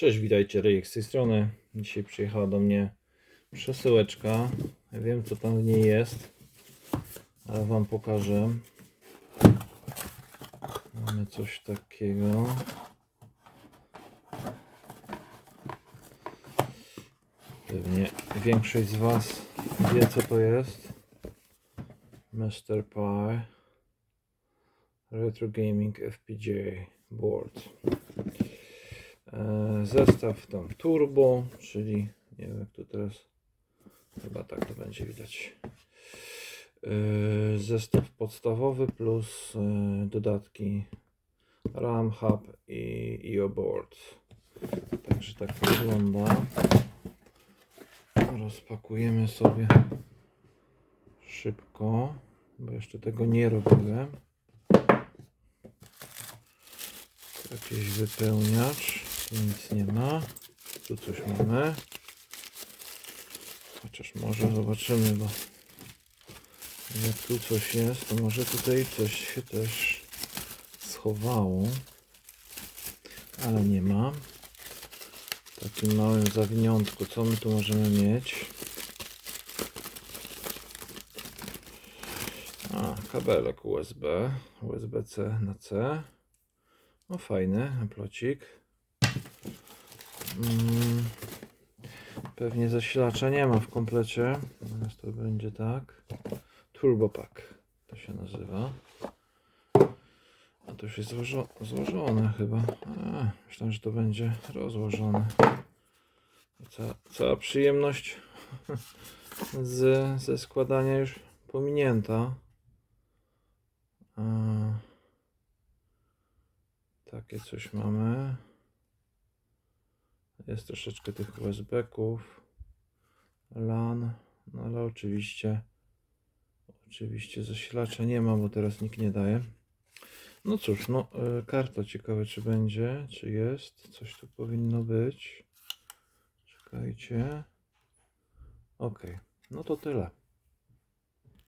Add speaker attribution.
Speaker 1: Cześć, witajcie, Ryjek z tej strony. Dzisiaj przyjechała do mnie przesyłeczka. Ja wiem, co tam w niej jest, ale Wam pokażę. Mamy coś takiego. Pewnie większość z Was wie, co to jest. Master Pie Retro Gaming FPGA Board. E, Zestaw tam turbo, czyli nie wiem jak to teraz, chyba tak to będzie widać. E, Zestaw podstawowy plus e, dodatki RAM, hub i IO board. Także tak to wygląda. Rozpakujemy sobie szybko, bo jeszcze tego nie robiłem. Jakiś wypełniacz. Tu nic nie ma. Tu coś mamy. Chociaż może zobaczymy, bo jak tu coś jest, to może tutaj coś się też schowało. Ale nie ma. W takim małym zawiniątku, co my tu możemy mieć? A, kabelek USB, USB-C na C. No fajny plocik. Mm, pewnie zasilacza nie ma w komplecie. Natomiast to będzie tak. Turbo Pack to się nazywa. A to już jest złożo złożone chyba. A, myślałem, że to będzie rozłożone. Cała, cała przyjemność z, ze składania już pominięta. A, takie coś mamy. Jest troszeczkę tych USB-ków. LAN. No ale oczywiście oczywiście zasilacza nie ma, bo teraz nikt nie daje. No cóż, no y, karta ciekawe czy będzie, czy jest. Coś tu powinno być. Czekajcie. Ok, no to tyle.